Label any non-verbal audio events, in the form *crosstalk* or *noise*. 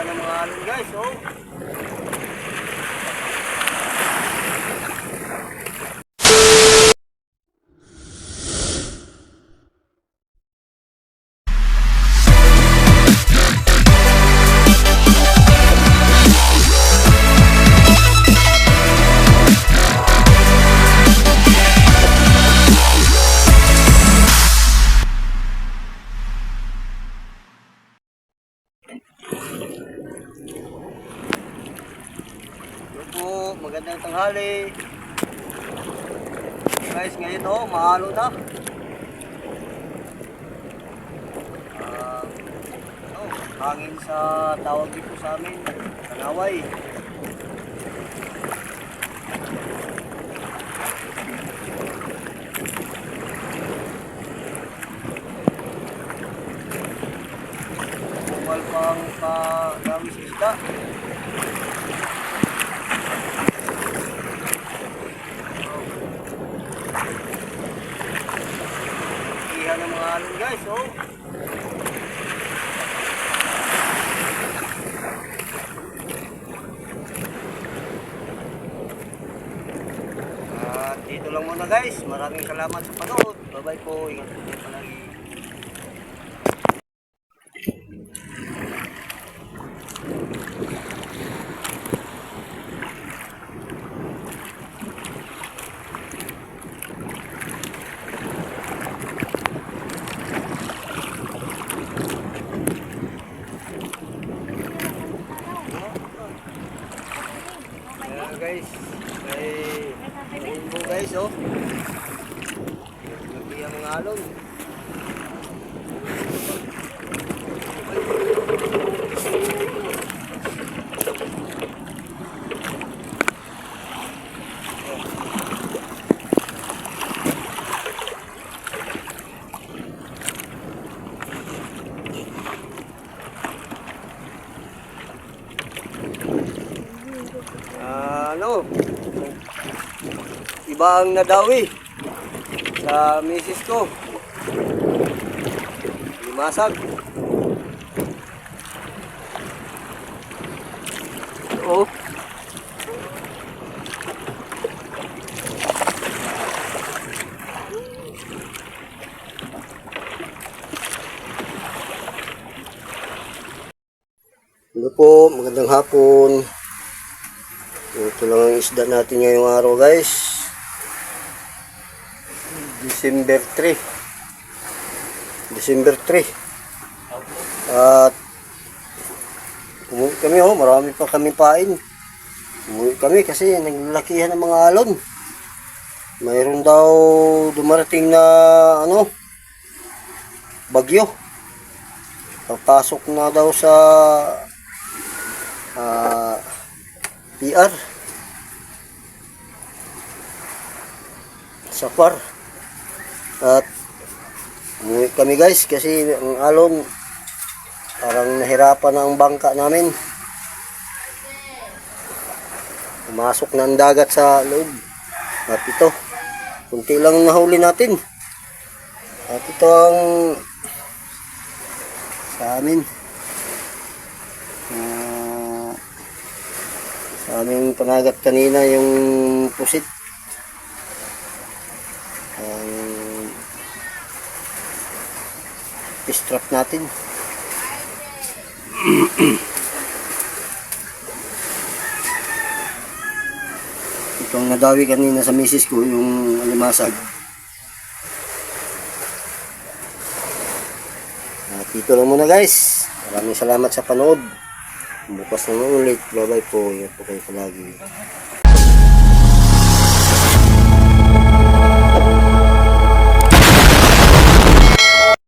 Ng mga alon guys, oh. Po, magandang tanghali. Guys, ngayon oh, mahalo na. Ah, ano, hangin sa tawag dito sa amin, Kanaway. Bukal pang pa-gawis isda. Iha ng mga guys, oh. At dito lang muna guys. Maraming salamat sa panood. Bye-bye po. Ingat po palagi. Ayan guys. Rainbow guys, oh. Ang mga alon. Ano? Iba ang nadawi sa misis ko. Limasag. Oo. Hello po, magandang hapon. Ito lang ang isda natin ngayong araw guys. December 3. December 3. At umuwi kami oh, marami pa kami pain. Umuwi kami kasi naglalakihan ng mga alon. Mayroon daw dumarating na ano bagyo. Papasok na daw sa ah PR sa par. At kami guys kasi ang alon parang nahirapan na ang bangka namin. Pumasok na ang dagat sa loob. At ito kunti lang ang nahuli natin. At ito ang sa amin Ah, sa aming panagat kanina yung pusit. Ang fish trap natin. *clears throat* Ito ang nadawi kanina sa misis ko, yung alimasag. At dito lang muna guys. Maraming salamat sa panood. Bukas na ulit. Bye bye po. Ingat po kayo palagi.